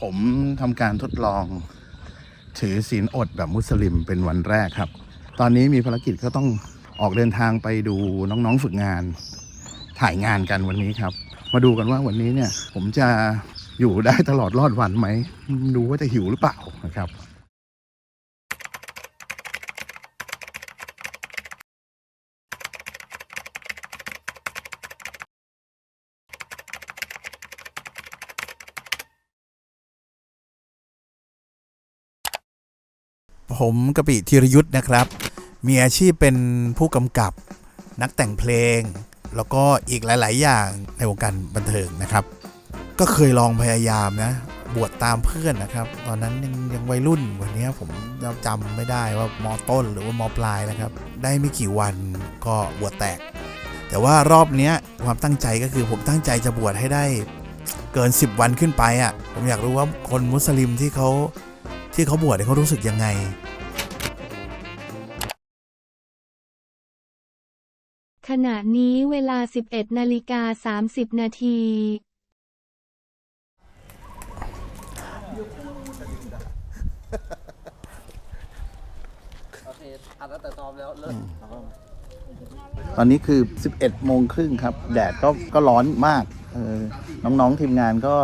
ผมทำการทดลอง ถือศีลอดแบบมุสลิมเป็นวันแรกครับ ตอนนี้มีภารกิจก็ต้องออกเดินทางไปดูน้องๆฝึกงาน ถ่ายงานกันวันนี้ครับ มาดูกันว่าวันนี้เนี่ย ผมจะอยู่ได้ตลอดรอดวันไหม ดูว่าจะหิวหรือเปล่านะครับ ผมกะปิธีรยุทธ์นะครับ มีอาชีพเป็นผู้กำกับนักแต่งเพลง แล้วก็อีกหลาย ๆ อย่างในวงการบันเทิงนะครับ ก็เคยลองพยายามนะ บวชตามเพื่อนนะครับ ตอนนั้นยังยังวัยรุ่นวันนี้ผมจำไม่ได้ว่ามอต้นหรือว่ามอปลายนะครับ ได้ไม่กี่วันก็บวชแตก แต่ว่ารอบนี้ความตั้งใจก็คือผมตั้งใจจะบวชให้ได้เกิน 10 วันขึ้นไปอะ่ะผมอยากรู้ว่าคนมุสลิมที่เขา ที่เขาบวชเนี่ยเขารู้สึกยังไงขณะนี้เวลา 11 นาฬิกา 30 นาที โอเคอัดแล้วแต่ซ้อมแล้วเลิกตอนนี้คือ 11 โมงครึ่งครับ แดดก็ก็ร้อนมากเออน้อง ๆ ทีมงานก็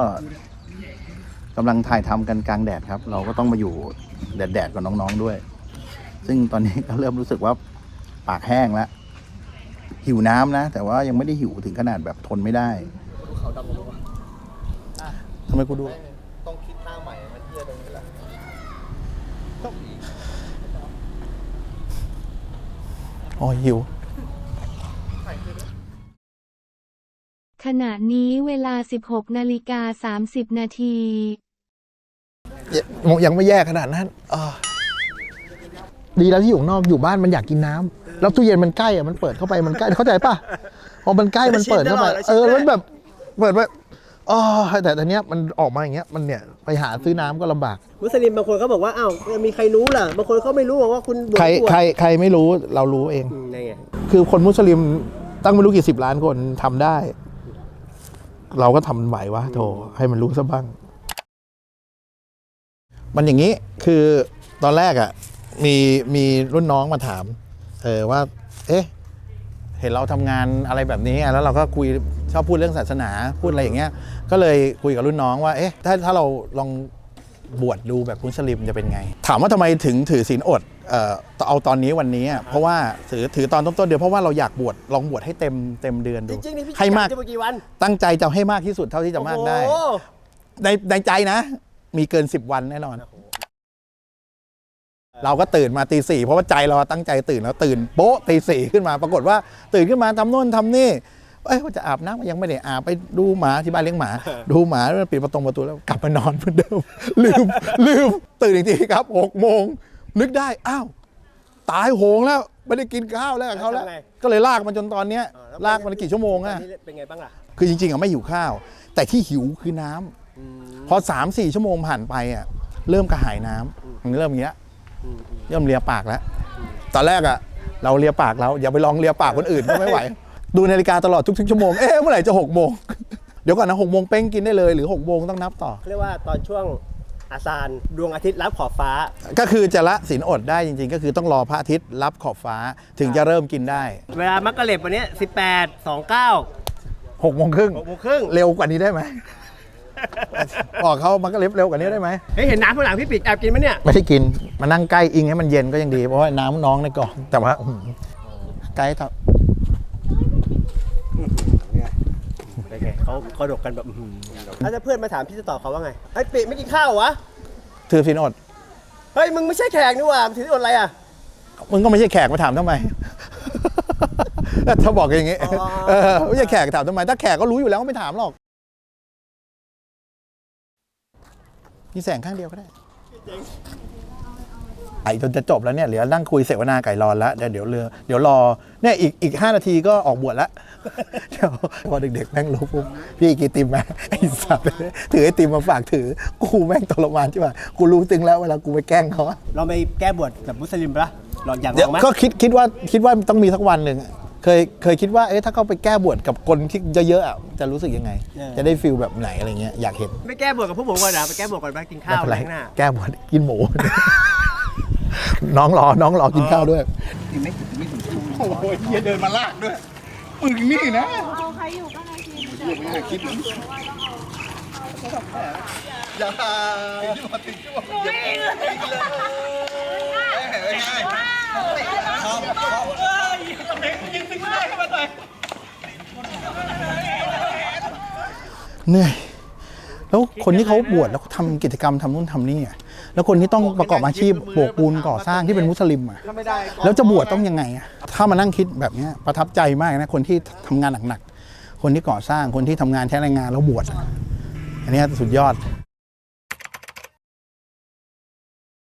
กำลังถ่ายทำกันกลางแดดครับ เราก็ต้องมาอยู่แดดๆกับน้องๆด้วย ซึ่งตอนนี้ก็เริ่มรู้สึกว่าปากแห้งแล้วหิวน้ำนะ แต่ว่ายังไม่ได้หิวถึงขนาดแบบทนไม่ได้เขาดำลงมาทำไมกูดูต้องคิดท่าใหม่มันเที่ยตรงนี้แหละอ๋อหิวขณะนี้เวลา 16 นาฬิกา 30 นาที ยังไม่แย่ขนาดนั้นอ่าดีแล้วที่อยู่ข้างนอกอยู่บ้านมันอยากกินน้ำแล้วตู้เย็นมันใกล้อะมันเปิดเข้าไปมันใกล้เข้าใจปะพอมันใกล้มันเปิดเข้าไปเออมันแบบเปิดไปอ๋อแต่ตอนเนี้ยมันออกมาอย่างเงี้ยมันเนี่ยไปหาซื้อน้ำก็ลำบาก มุสลิมบางคนเขาบอกว่าอ้าวมีใครรู้ล่ะบางคนเขาไม่รู้หรอกว่าคุณบวชใครบวชใครใครไม่รู้เรารู้เองอืมนี่ไงคือคนมุสลิมตั้งไม่รู้กี่สิบล้านคนทำได้ เราก็ทำไหววะโถให้มันรู้ซะบ้าง มันอย่างนี้คือตอนแรกอะ่ะมีมีรุ่นน้องมาถามเออว่า เอ๊ะ เห็นเราทำงานอะไรแบบนี้อะแล้วเราก็คุยชอบพูดเรื่องศาสนาพูดอะไรอย่างเงี้ย ก็เลยคุยกับรุ่นน้องว่า เอ๊ะ ถ้าถ้าเราลองบวชดูแบบมุสลิมจะเป็นไง ถามว่าทำไมถึงถือศีลอดเอ่อเอาตอนนี้วันนี้อะเพราะว่าถือถือตอนต้นๆเดือนเพราะว่าเราอยากบวชลองบวชให้เต็มเต็มเดือนจดูริงๆนี่พี่ให้มากจะบวชกี่วันตั้งใจจะให้มากที่สุดเท่าที่จะมากได้โอ้โหในในใจนะ มีเกิน 10 วันแน่นอน เราก็ตื่นมาตีสี่เพราะว่าใจเราตั้งใจตื่นแล้วตื่นโป๊ะตีสี่ขึ้นมา ปรากฏว่าตื่นขึ้นมาทำโน่นทำนี่เอ้ยว่าจะอาบน้ำยังไม่ได้อาบไปดูหมาที่บ้านเลี้ยงหมา ดูหมาแล้วปิดประตูประตูแล้วกลับมานอนเหมือนเดิม ลืมลืมตื่นอีกทีครับหกโมงนึกได้อ้าวตายโหงแล้วไม่ได้กินข้าวแล้วกับเขาแล้ว ก็เลยลากมันจนตอนเนี้ยอ่แล้วลากมันกี่ชั่วโมงตออะนนี้เป็นไงบ้างล่ะคือจริงๆอะไม่หิวข้าว แต่ที่หิวคือน้ำอืม พอ3ามสี่ชั่วโมงผ่านไปอะเริ่มกระหายน้ำมันเริ่มอย่างเงี้ยอืมอืมเริ่มเลียปากแล้ว ตอนแรกอะ เราเลียปากเราอย่าไปลองเลียปากคนอื่นก็ไม่ไหว ดูนาฬิกาตลอดทุกๆชั่วโมง เอ๊ะเมื่อไหร่จะหกโมงเดี๋ยวก่อนนะหกโมงเป้งกินได้เลยหรือหกโมงต้องนับต่อเขาเรียกว่าตอนช่วงอาซานดวงอาทิตย์รับขอบฟ้า ก็คือจะละศีลอดได้จริง ๆ ก็คือต้องรอพระอาทิตย์รับขอบฟ้าถึงจะเริ่มกินได้ เวลามักกะเล็บวันเนี้สิบแปดสองเก้าหกโมงครึ่งหกโมงครึ่งเร็วกว่านี้ได้ไหม บอกเขามันก็เล็บเร็วกว่านี้ได้ไหมเฮ้ยเห็นน้ำข้างหลังพี่ปิกแอบกินไหมเนี่ย ไม่ได้กินมานั่งใกล้อิงให้มันเย็นก็ยังดี เพราะว่าน้ำน้องในกล่องแต่ว่าอื้อหือใกล้ต่อเป็นไงเขาเขาดกกันแบบอื้อหือแล้วถ้าเพื่อนมาถามพี่จะตอบเขาว่าไงไอ้ปิไม่กินข้าวเหรอวะ ถือศีลอดเฮ้ย มึงไม่ใช่แขกนี่หว่ามึงถืออดอะไรอะ มึงก็ไม่ใช่แขกมาถามทำไม ถ้าบอกอย่างงี้อ๋อ เออไม่ใช่แขกถามทำไม ถ้าแขกก็รู้อยู่แล้วก็ไม่ถามหรอก มีแสงข้างเดียวก็ได้ไอ้จนจะจบแล้วเนี่ยเหลือนั่งคุยเสวนาไก่รอนแล้วเดี๋ยวเดี๋ยวเรือเดี๋ยวรอเนี่ยอีกอีกห้านาทีก็ออกบวชแล้วเดี๋ยวพอเด็กๆแม่งรู้ปุ๊บพี่กีติมมาไอ้สัตว์ถือไอติมมาฝากถือกูแม่งทรมานใช่ไหมกูรู้ตึงแล้วเวลากูไปแกล้งเขาอะเราไปแก้บวชแบบมุสลิมปะลองอยากลเดี๋ยวองไหมก็คิดคิดว่าคิดว่าต้องมีสักวันหนึ่งอะ เคยเคยคิดว่าเอ๊ะถ้าเขาไปแก้บวชกับคนที่เยอะๆอะจะรู้สึกยังไงจะได้ฟิลแบบไหนอะไรเงี้ยอยากเห็นไม่แก้บวชกับพวกผมก่อนนะไปแก้บวชก่อนไปกินข้าวไม่เป็นไรข้างหน้าแก้บวชกินหมู น้องรอน้องรอกินข้าวด้วยเหนื่อย เหนื่อย แล้วคนที่เขาบวชแล้วทำกิจกรรมทำนู่นทำนี่อะแล้วคนที่ต้องประกอบอาชีพโบกปูนก่อสร้างที่เป็นมุสลิมอะแล้วจะบวชต้องยังไงอะถ้ามานั่งคิดแบบนี้ประทับใจมากนะคนที่ทำงานหนักๆคนที่ก่อสร้างคนที่ทำงานใช้แรงงานแล้วบวชอันนี้สุดยอด